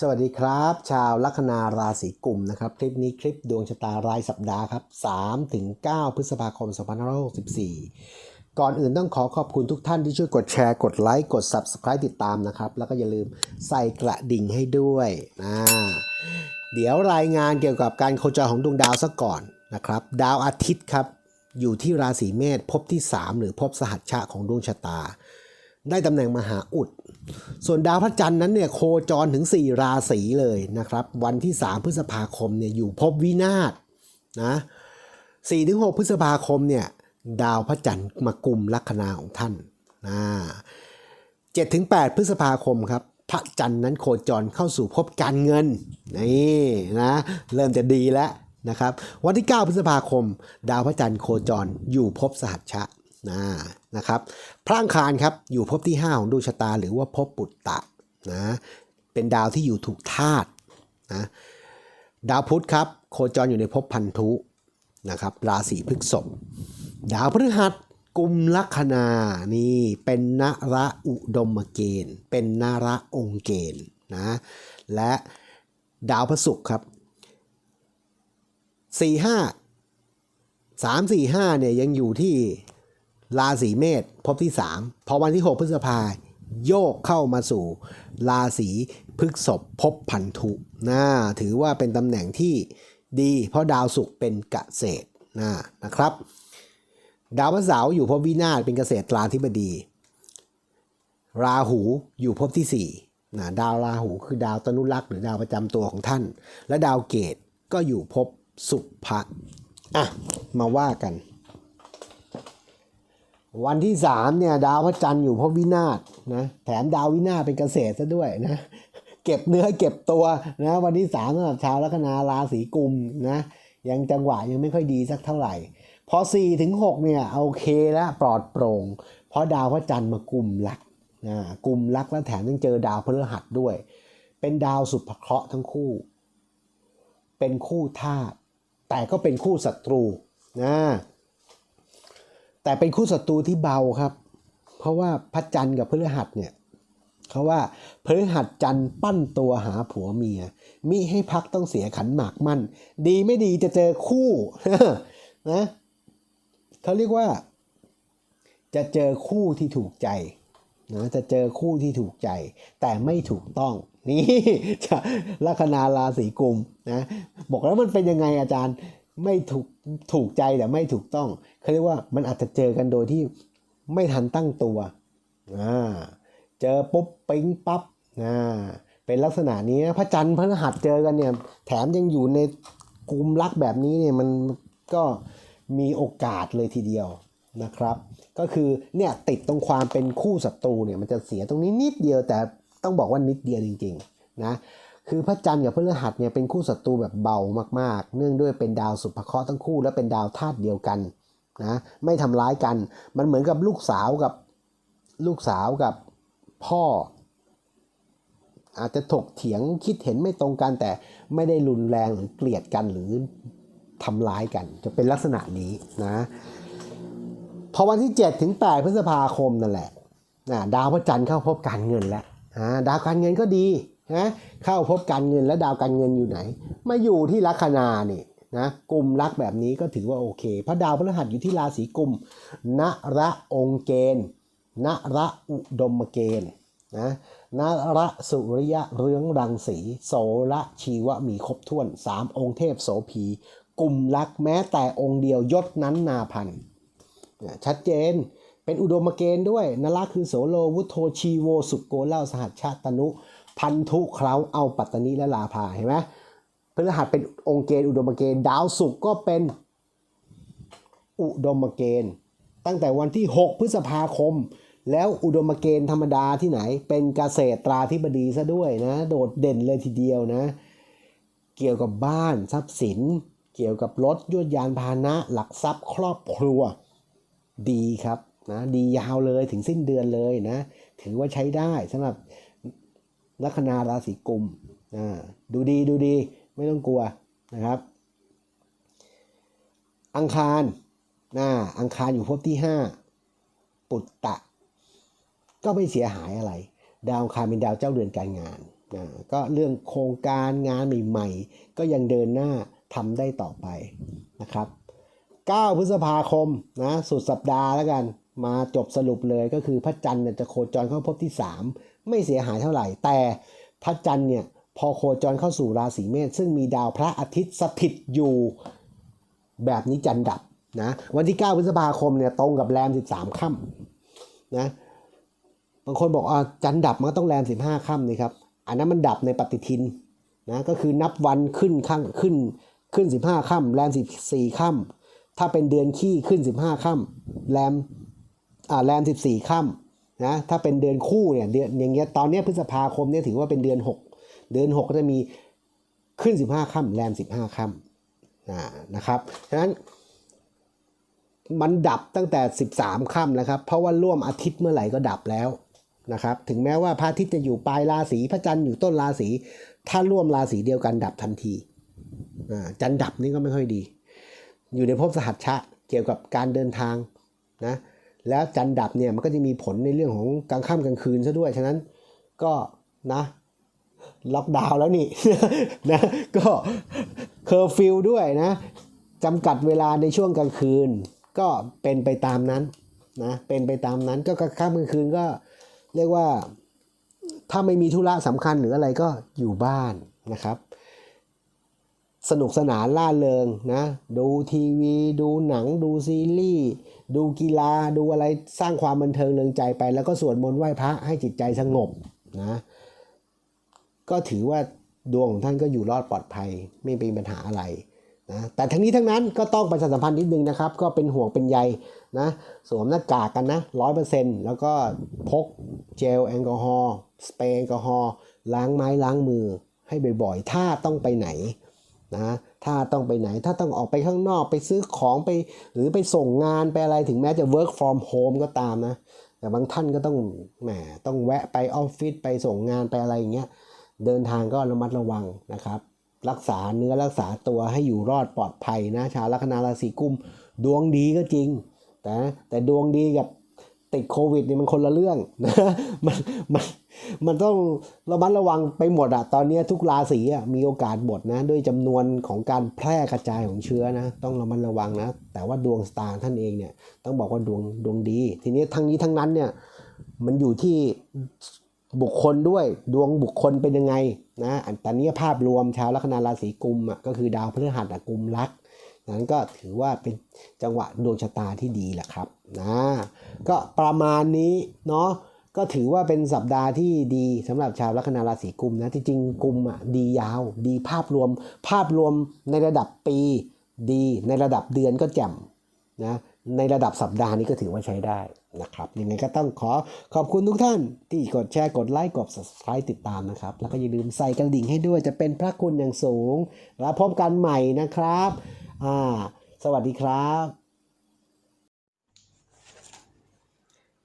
สวัสดีครับ ชาวลัคนาราศีกุมนะครับ คลิปนี้คลิปดวงชะตารายสัปดาห์ครับ3ถึง9พฤษภาคม2564 ก่อนอื่นต้องขอขอบคุณทุกท่านที่ช่วยกดแชร์ กดไลค์ กด Subscribe ติดตามนะครับ แล้วก็อย่าลืมใส่กระดิ่งให้ด้วยนะเดี๋ยวรายงานเกี่ยวกับการโคจรของดวงดาวซะก่อนนะครับ ดาวอาทิตย์ครับอยู่ที่ราศีเมษภพที่ 3 หรือภพสหัชชะของดวงชะตา ได้ตำแหน่งมหาอุด ส่วนดาวพระจันทร์นั้นเนี่ยโคจรถึง 4 ราศีเลยนะครับ วันที่ 3 พฤษภาคมเนี่ยอยู่ภพวินาศนะ4ถึง6พฤษภาคมเนี่ยดาวพระจันทร์มากุมลัคนาของท่านนะ7ถึง8พฤษภาคมครับพระจันทร์นั้นโคจรเข้าสู่ภพการเงินนี่นะเริ่มจะดีแล้วนะครับ วันที่ 9 พฤษภาคม ดาวพระจันทร์โคจรอยู่ภพสหัชชะนะ นะครับพระอังคารครับอยู่ภพที่ 5 ของดวงชะตา หรือว่าภพปุตตะนะเป็นดาวที่อยู่ถูกธาตุนะดาวพุธครับโคจรอยู่ในภพพันธุนะครับราศีพฤษภดาวพฤหัสกุมลัคนานี่เป็นนระอุดมเกณฑ์ เป็นนระองค์เกณฑ์นะและดาวพฤศุกร์ครับสี่ห้าสามสี่ห้าเนี่ยยังอยู่ที่ ราศีเมษพบที่ 3 พอวันที่ 6 พฤษภาโยกเข้ามาสู่ ราศีพฤกษภพบพันธุนะถือว่าเป็นตำแหน่งที่ดี เพราะดาวศุกร์เป็นเกษตรนะนะครับ ดาวพฤหัสาร์อยู่ภพวินาศเป็นเกษตรตราธิบดี ราหูอยู่ภพที่4นะดาวราหูคือดาวตนุรักษ์หรือดาวประจำตัวของท่าน และดาวเกตก็อยู่ภพสุภะอะมาว่ากัน วันที่สามเนี่ยดาวพระจันทร์อยู่เพราะวินาศนะแถมดาววินาศเป็นเกษตรซะด้วยนะเก็บเนื้อเก็บตัวนะวันที่สามสำหรับชาวลัคนาราศีกุมนะยังจังหวะยังไม่ค่อยดีสักเท่าไหร่ พอ4ี่ถึงหกเนี่ยโอเคแล้วปลอดโปร่ง เพราะดาวพระจันทร์มากุมลักนะกุมลักแล้วแถมยังเจอดาวพฤหัสด้วย เป็นดาวสุภเคราะห์ทั้งคู่ เป็นคู่ธาตุแต่ก็เป็นคู่ศัตรูนะ แต่เป็นคู่ศัตรูที่เบาครับ เพราะว่าพระจันทร์กับพฤหัสเนี่ยเขาว่าพฤหัสจันทร์ปั้นตัวหาผัวเมีย มิให้พักต้องเสียขันหมากมั่น ดีไม่ดีจะเจอคู่นะเขาเรียกว่า จะเจอคู่ที่ถูกใจนะจะเจอคู่ที่ถูกใจ แต่ไม่ถูกต้อง นี่จะลัคนาราศีกุมนะบอกแล้วมันเป็นยังไงอาจารย์ ไม่ถูกถูกใจแต่ไม่ถูกต้องเขาเรียกว่ามันอาจจะเจอกันโดยที่ไม่ทันตั้งตัวอ่าเจอปุ๊บปิ๊งปั๊บอ่าเป็นลักษณะนี้พระจันทร์พระรหัสเจอกันเนี่ยแถมยังอยู่ในกลุ่มรักแบบนี้เนี่ยมันก็มีโอกาสเลยทีเดียวนะครับ ก็คือเนี่ยติดตรงความเป็นคู่ศัตรูเนี่ยมันจะเสียตรงนี้นิดเดียวแต่ต้องบอกว่านิดเดียวจริง ๆ นะ คือพระจันทร์กับพฤหัสเนี่ยเป็นคู่ศัตรูแบบเบามากๆ เนื่องด้วยเป็นดาวสุภเคราะห์ทั้งคู่และเป็นดาวธาตุเดียวกันนะไม่ทำร้ายกัน มันเหมือนกับลูกสาวกับลูกสาวกับพ่อ อาจจะถกเถียงคิดเห็นไม่ตรงกันแต่ไม่ได้รุนแรงหรือเกลียดกันหรือทำร้ายกัน จะเป็นลักษณะนี้นะพอวันที่ 7 ถึง 8 พฤษภาคมนั่นแหละนะดาวพระจันทร์เข้าพบการเงินแล้วดาวการเงินก็ดี นะเข้าพบการเงินและดาวการเงินอยู่ไหน มาอยู่ที่ลัคนานี่นะกลุ่มรักแบบนี้ก็ถือว่าโอเคเพราะดาวพฤหัสอยู่ที่ราศีกุมณระองเกณฑ์ณระอุดมเกณฑ์นะนระสุริยะเรืองรังสีโสระชีวะมีครบถ้วนสามองค์เทพโสพีกลุ่มรักแม้แต่องค์เดียวยศนั้นนาพันชัดเจนเป็นอุดมเกณฑ์ด้วยนระคือโสโลวุโทชีโวสุโกเล่าสหัสชาตนุ พันธุเคล้าเอาปัตตานีและลาภาเห็นไหมพฤหัสเป็นองค์เกณฑ์อุดมเกณฑ์ดาวศุกร์ก็เป็นอุดมเกณฑ์ ตั้งแต่วันที่ 6 พฤษภาคม แล้วอุดมเกณฑ์ธรรมดาที่ไหน เป็นเกษตรตราธิบดีซะด้วยนะ โดดเด่นเลยทีเดียวนะ เกี่ยวกับบ้านทรัพย์สิน เกี่ยวกับรถยวดยานพาหนะ หลักทรัพย์ครอบครัวดีครับนะดียาวเลยถึงสิ้นเดือนเลยนะ ถือว่าใช้ได้สำหรับ ลัคนาราศีกุมดูดีดูดีไม่ต้องกลัวนะครับ อังคารนะอังคารอยู่ภพที่ 5 ปุตตะ ก็ไม่เสียหายอะไร ดาวอังคารเป็นดาวเจ้าเรือนการงานนะก็เรื่องโครงการงานใหม่ๆ ก็ยังเดินหน้าทำได้ต่อไปนะครับ 9 พฤษภาคมนะสุดสัปดาห์แล้วกัน มาจบสรุปเลยก็คือพระจันทร์เนี่ยจะโคจรเข้าภพที่ 3 ไม่เสียหายเท่าไหร่ แต่พระจันทร์เนี่ยพอโคจรเข้าสู่ราศีเมษซึ่งมีดาวพระอาทิตย์สถิตอยู่แบบนี้จันทร์ดับนะวันที่ 9 พฤษภาคมเนี่ยตรงกับแรม 13ค่ำนะบางคนบอกอ่าจันทร์ดับมันก็ต้องแรม 15ค่ำนี่ครับอันนั้นมันดับในปฏิทินนะก็คือนับวันขึ้นข้างขึ้นขึ้น 15ค่ำแรม 14ค่ำถ้าเป็นเดือนขี้ขึ้น 15ค่ำแรม อ่าแรม14ค่ำนะถ้าเป็นเดือนคู่เนี่ยเดือนอย่างเงี้ยตอนนี้พฤษภาคมเนี่ยถือว่าเป็นเดือน6เดือน6ก็จะมีขึ้น15ค่ำแรม15ค่ำอ่านะครับฉะนั้นมันดับตั้งแต่ 13ค่ำแล้วครับ เพราะว่าร่วมอาทิตย์เมื่อไหร่ก็ดับแล้วนะครับ ถึงแม้ว่าพระอาทิตย์จะอยู่ปลายราศีพระจันทร์อยู่ต้นราศี ถ้าร่วมราศีเดียวกันดับทันทีอ่าจันทร์ดับนี่ก็ไม่ค่อยดี อยู่ในภพสหัชชะเกี่ยวกับการเดินทางนะ แล้วจันดับเนี่ยมันก็จะมีผลในเรื่องของกลางค่ำกลางคืนซะด้วย ฉะนั้นก็นะล็อกดาวน์แล้วนี่นะก็เคอร์ฟิวด้วยนะจำกัดเวลาในช่วงกลางคืน ก็เป็นไปตามนั้นนะเป็นไปตามนั้นก็กลางค่ำกลางคืนก็เรียกว่าถ้าไม่มีธุระสำคัญหรืออะไรก็อยู่บ้านนะครับ สนุกสนานล่าเริงนะ ดูทีวี ดูหนัง ดูซีรีส์ ดูกีฬา ดูอะไรสร้างความบันเทิงเริงใจไป แล้วก็สวดมนต์ไหว้พระให้จิตใจสงบนะ ก็ถือว่าดวงของท่านก็อยู่รอดปลอดภัยไม่มีปัญหาอะไรนะแต่ทั้งนี้ทั้งนั้นก็ต้องประชาสัมพันธ์นิดนึงนะครับ ก็เป็นห่วงเป็นใยนะสวมหน้ากากกันนะร้อยเปอร์เซ็นต์แล้วก็พกเจลแอลกอฮอล์สเปรย์แอลกอฮอล์ล้างไม้ล้างมือให้บ่อยๆ ถ้าต้องไปไหน นะถ้าต้องไปไหนถ้าต้องออกไปข้างนอกไปซื้อของไป หรือไปส่งงานไปอะไรถึงแม้จะ work from home ก็ตามนะ แต่บางท่านก็ต้องแหมต้องแวะไปออฟฟิศไปส่งงานไปอะไรอย่างเงี้ยเดินทางก็ระมัดระวังนะครับ รักษาเนื้อรักษาตัวให้อยู่รอดปลอดภัยนะชาวลัคนาราศีกุม ดวงดีก็จริง แต่แต่ดวงดีกับ ติดโควิดนี่มันคนละเรื่องนะมันมันมันต้องระมัดระวังไปหมดอะตอนนี้ทุกราศีอะมีโอกาสหมดนะ ด้วยจำนวนของการแพร่กระจายของเชื้อนะ ต้องระมัดระวังนะ แต่ว่าดวงสตาร์ท่านเองเนี่ยต้องบอกว่าดวงดวงดี ทีนี้ทั้งนี้ทั้งนั้นเนี่ยมันอยู่ที่บุคคลด้วยดวงบุคคลเป็นยังไงนะอันตอนนี้ภาพรวมชาวลัคนาราศีกุมอะก็คือดาวพฤหัสอะกุมรักนั้นก็ถือว่าเป็นจังหวะดวงชะตาที่ดีแหละครับ นะก็ประมาณนี้เนาะก็ถือว่าเป็นสัปดาห์ที่ดีสำหรับชาวลัคนาราศีกุมนะที่จริงกุมอะดียาว ดีภาพรวม ภาพรวมในระดับปีดี ในระดับเดือนก็แจ่มนะในระดับสัปดาห์นี้ก็ถือว่าใช้ได้นะครับยังไงก็ต้องขอขอบคุณทุกท่าน ที่กดแชร์กดไลค์กด subscribe ติดตามนะครับ แล้วก็อย่าลืมใส่กระดิ่งให้ด้วยจะเป็นพระคุณอย่างสูง แล้วพบกันใหม่นะครับอ่าสวัสดีครับ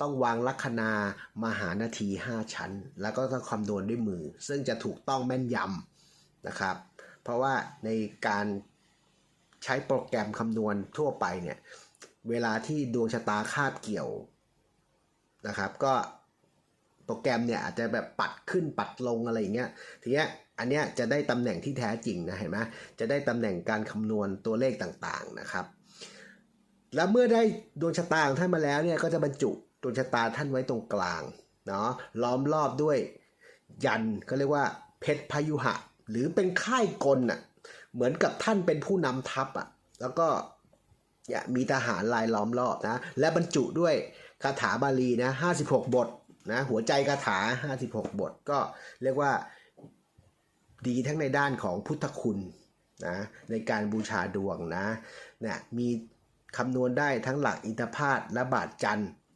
ต้องวางลัคนา มหานาที 5 ชั้น แล้วก็ต้องคำนวณด้วยมือ ซึ่งจะถูกต้องแม่นยำนะครับ เพราะว่าในการใช้โปรแกรมคำนวณทั่วไปเนี่ย เวลาที่ดวงชะตาคาบเกี่ยวนะครับ ก็โปรแกรมเนี่ยอาจจะแบบปัดขึ้นปัดลงอะไรอย่างเงี้ย ทีเนี้ยอันเนี้ยจะได้ตำแหน่งที่แท้จริงนะเห็นไหมจะได้ตำแหน่งการคำนวณตัวเลขต่างๆนะครับ แล้วเมื่อได้ดวงชะตาของท่านมาแล้วเนี่ยก็จะบรรจุ ดวงชะตาท่านไว้ตรงกลางเนาะล้อมรอบด้วยยันเขาเรียกว่าเพชรพยุหะ หรือเป็นค่ายกลน่ะเหมือนกับท่านเป็นผู้นำทัพอะแล้วก็เนี่ยมีทหารลายล้อมรอบนะและบรรจุด้วยคาถาบาลีนะ56 บทนะหัวใจคาถา 56 บทก็เรียกว่าดีทั้งในด้านของพุทธคุณนะในการบูชาดวงนะเนี่ยมีคำนวณได้ทั้งหลักอินทพาตและบาทจันทร์